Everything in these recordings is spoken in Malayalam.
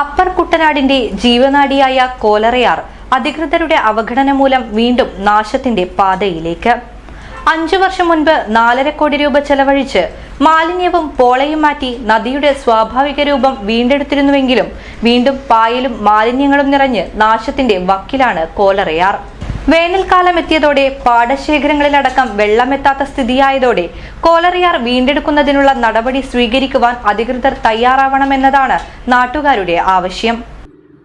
അപ്പർ കുട്ടനാടിന്റെ ജീവനാടിയായ കോലറയാർ അധികൃതരുടെ അവഗണന മൂലം വീണ്ടും നാശത്തിന്റെ പാതയിലേക്ക്. അഞ്ചു വർഷം മുൻപ് നാലര കോടി രൂപ ചെലവഴിച്ച് മാലിന്യവും പോളയും മാറ്റി നദിയുടെ സ്വാഭാവിക രൂപം വീണ്ടെടുത്തിരുന്നുവെങ്കിലും വീണ്ടും പായലും മാലിന്യങ്ങളും നിറഞ്ഞ് നാശത്തിന്റെ വക്കിലാണ് കോലറയാർ. വേനൽക്കാലം എത്തിയതോടെ പാടശേഖരങ്ങളിലടക്കം വെള്ളമെത്താത്ത സ്ഥിതിയായതോടെ കോലറിയാർ വീണ്ടെടുക്കുന്നതിനുള്ള നടപടി സ്വീകരിക്കുവാൻ അധികൃതർ തയ്യാറാവണമെന്നതാണ് നാട്ടുകാരുടെ ആവശ്യം.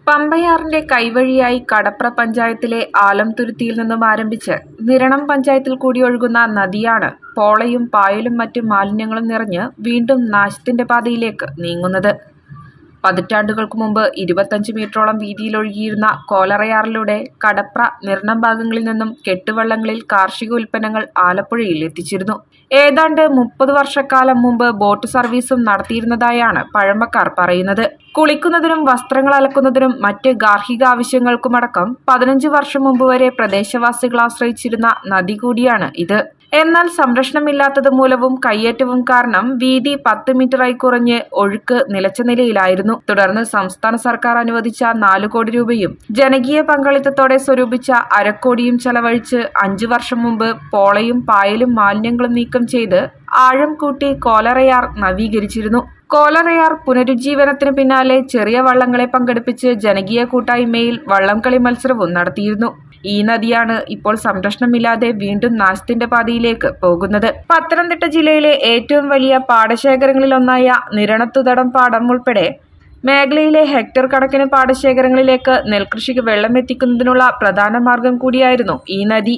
പമ്പയാറിന്റെ കൈവഴിയായി കടപ്ര പഞ്ചായത്തിലെ ആലംതുരുത്തിയിൽ നിന്നും ആരംഭിച്ച് നിരണം പഞ്ചായത്തിൽ കൂടി ഒഴുകുന്ന നദിയാണ് പോളയും പായലും മറ്റ് മാലിന്യങ്ങളും നിറഞ്ഞ് വീണ്ടും നാശത്തിന്റെ പാതയിലേക്ക് നീങ്ങുന്നത്. പതിറ്റാണ്ടുകൾക്ക് മുമ്പ് ഇരുപത്തഞ്ച് മീറ്ററോളം വീതിയിലൊഴുകിയിരുന്ന കോലറയാറിലൂടെ കടപ്ര നിർണം ഭാഗങ്ങളിൽ നിന്നും കെട്ടുവള്ളങ്ങളിൽ കാർഷിക ഉൽപ്പന്നങ്ങൾ ആലപ്പുഴയിൽ എത്തിച്ചിരുന്നു. ഏതാണ്ട് മുപ്പത് വർഷക്കാലം മുമ്പ് ബോട്ട് സർവീസും നടത്തിയിരുന്നതായാണ് പഴമക്കാർ പറയുന്നത്. കുളിക്കുന്നതിനും വസ്ത്രങ്ങൾ അലക്കുന്നതിനും മറ്റ് ഗാർഹിക ആവശ്യങ്ങൾക്കുമടക്കം പതിനഞ്ച് വർഷം മുമ്പ് വരെ പ്രദേശവാസികൾ ആശ്രയിച്ചിരുന്ന നദി കൂടിയാണ് ഇത്. എന്നാൽ സംരക്ഷണമില്ലാത്തത് മൂലവും കയ്യേറ്റവും കാരണം വീതി പത്ത് മീറ്ററായി കുറഞ്ഞ് ഒഴുക്ക് നിലച്ച നിലയിലായിരുന്നു. തുടർന്ന് സംസ്ഥാന സർക്കാർ അനുവദിച്ച നാലു കോടി രൂപയും ജനകീയ പങ്കാളിത്തത്തോടെ സ്വരൂപിച്ച അരക്കോടിയും ചെലവഴിച്ച് അഞ്ചു വർഷം മുമ്പ് പോളയും പായലും മാലിന്യങ്ങളും നീക്കം ചെയ്ത് ആഴം കൂട്ടി കോലറയാർ നവീകരിച്ചിരുന്നു. കോലറയാർ പുനരുജ്ജീവനത്തിന് പിന്നാലെ ചെറിയ വള്ളങ്ങളെ പങ്കെടുപ്പിച്ച് ജനകീയ കൂട്ടായ്മയിൽ വള്ളംകളി മത്സരവും നടത്തിയിരുന്നു. ഈ നദിയാണ് ഇപ്പോൾ സംരക്ഷണമില്ലാതെ വീണ്ടും നാശത്തിന്റെ പാതയിലേക്ക് പോകുന്നത്. പത്തനംതിട്ട ജില്ലയിലെ ഏറ്റവും വലിയ പാടശേഖരങ്ങളിലൊന്നായ നിരണത്തുതടം പാടം ഉൾപ്പെടെ മേഖലയിലെ ഹെക്ടർ കണക്കിന് പാടശേഖരങ്ങളിലേക്ക് നെൽകൃഷിക്ക് വെള്ളം എത്തിക്കുന്നതിനുള്ള പ്രധാന മാർഗം കൂടിയായിരുന്നു ഈ നദി.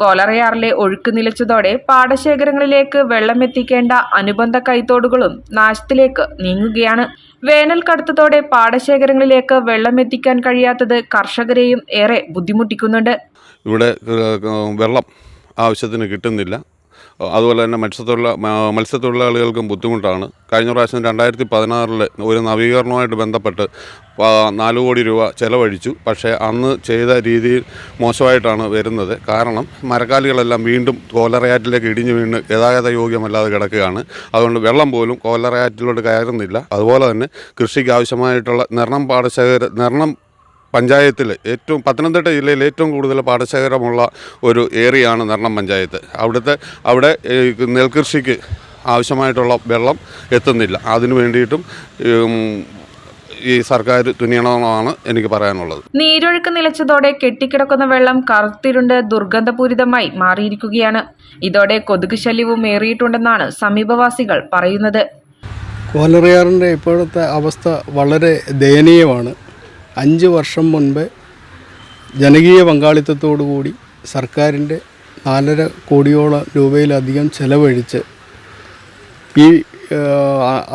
കോലറയാറിലെ ഒഴുക്ക് നിലച്ചതോടെ പാടശേഖരങ്ങളിലേക്ക് വെള്ളമെത്തിക്കേണ്ട അനുബന്ധ കൈത്തോടുകളും നാശത്തിലേക്ക് നീങ്ങുകയാണ്. വേനൽ കടുത്തതോടെ പാടശേഖരങ്ങളിലേക്ക് വെള്ളമെത്തിക്കാൻ കഴിയാത്തത് കർഷകരെയും ഏറെ ബുദ്ധിമുട്ടിക്കുന്നുണ്ട്. ഇവിടെ വെള്ളം ആവശ്യത്തിന് കിട്ടുന്നില്ല. അതുപോലെ തന്നെ മത്സ്യത്തൊഴിലാ മത്സ്യത്തൊഴിലാളികൾക്കും ബുദ്ധിമുട്ടാണ്. കഴിഞ്ഞ പ്രാവശ്യം രണ്ടായിരത്തി പതിനാറിൽ ഒരു നവീകരണവുമായിട്ട് ബന്ധപ്പെട്ട് നാല് കോടി രൂപ ചെലവഴിച്ചു. പക്ഷേ അന്ന് ചെയ്ത രീതിയിൽ മോശമായിട്ടാണ് വരുന്നത്. കാരണം മരക്കാലികളെല്ലാം വീണ്ടും കോലറയാറ്റിലേക്ക് ഇടിഞ്ഞു വീണ് ഗതാഗത യോഗ്യമല്ലാതെ കിടക്കുകയാണ്. അതുകൊണ്ട് വെള്ളം പോലും കോലറയാറ്റിലോട്ട് കയറുന്നില്ല. അതുപോലെ തന്നെ കൃഷിക്ക് ആവശ്യമായിട്ടുള്ള നിർണം പാടശേഖര നിർണം പഞ്ചായത്തിൽ ഏറ്റവും പത്തനംതിട്ട ജില്ലയിൽ ഏറ്റവും കൂടുതൽ പാടശേഖരമുള്ള ഒരു ഏരിയയാണ് നെർണം പഞ്ചായത്ത്. അവിടുത്തെ അവിടെ നെൽകൃഷിക്ക് ആവശ്യമായിട്ടുള്ള വെള്ളം എത്തുന്നില്ല. അതിനു വേണ്ടിയിട്ടും ഈ സർക്കാർ തുനിയണമെന്നാണ് എനിക്ക് പറയാനുള്ളത്. നീരൊഴുക്ക് നിലച്ചതോടെ കെട്ടിക്കിടക്കുന്ന വെള്ളം കറുത്തിരുണ്ട് ദുർഗന്ധപൂരിതമായി മാറിയിരിക്കുകയാണ്. ഇതോടെ കൊതുക് ശല്യവും ഏറിയിട്ടുണ്ടെന്നാണ് സമീപവാസികൾ പറയുന്നത്. കോലറിയാറിന്റെ ഇപ്പോഴത്തെ അവസ്ഥ വളരെ ദയനീയമാണ്. അഞ്ച് വർഷം മുൻപ് ജനകീയ പങ്കാളിത്തത്തോടുകൂടി സർക്കാരിന്റെ നാലര കോടിയോളം രൂപയിലധികം ചെലവഴിച്ച് ഈ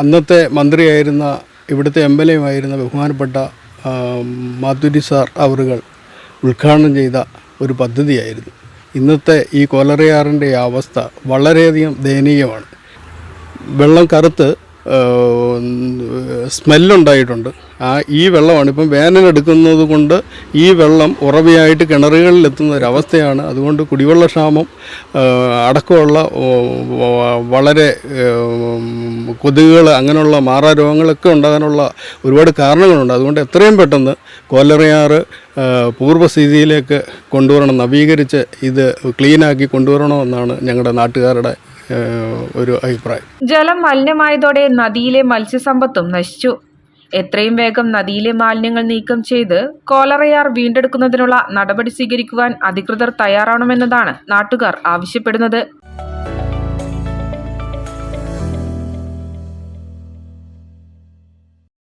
അന്നത്തെ മന്ത്രിയായിരുന്ന ഇവിടുത്തെ എം എൽ എയുമായിരുന്ന ബഹുമാനപ്പെട്ട മാധുരി സാർ അവറുകൾ ഉദ്ഘാടനം ചെയ്ത ഒരു പദ്ധതിയായിരുന്നു. ഇന്നത്തെ ഈ കോലറിയാറിന്റെ അവസ്ഥ വളരെയധികം ദയനീയമാണ്. വെള്ളം കറുത്ത് സ്മെല്ലുണ്ടായിട്ടുണ്ട്. ആ ഈ വെള്ളമാണ്. ഇപ്പം വേനലെടുക്കുന്നത് കൊണ്ട് ഈ വെള്ളം ഉറവയായിട്ട് കിണറുകളിൽ എത്തുന്ന ഒരവസ്ഥയാണ് അതുകൊണ്ട് കുടിവെള്ള ക്ഷാമം അടക്കമുള്ള വളരെ കൊതുകുകൾ അങ്ങനെയുള്ള മാറാ രോഗങ്ങളൊക്കെ ഉണ്ടാകാനുള്ള ഒരുപാട് കാരണങ്ങളുണ്ട്. അതുകൊണ്ട് എത്രയും പെട്ടെന്ന് കോലറിയാറ് പൂർവസ്ഥിതിയിലേക്ക് കൊണ്ടുവരണം നവീകരിച്ച് ഇത് ക്ലീനാക്കി കൊണ്ടുവരണമെന്നാണ് ഞങ്ങളുടെ നാട്ടുകാരുടെ ഒരു അഭിപ്രായം. ജലം മലിനമായതോടെ നദിയിലെ മത്സ്യസമ്പത്തും നശിച്ചു. എത്രയും വേഗം നദിയിലെ മാലിന്യങ്ങൾ നീക്കം ചെയ്ത് കോലറയാർ വീണ്ടെടുക്കുന്നതിനുള്ള നടപടി സ്വീകരിക്കുവാൻ അധികൃതർ തയ്യാറാവണമെന്നതാണ് നാട്ടുകാർ ആവശ്യപ്പെടുന്നത്.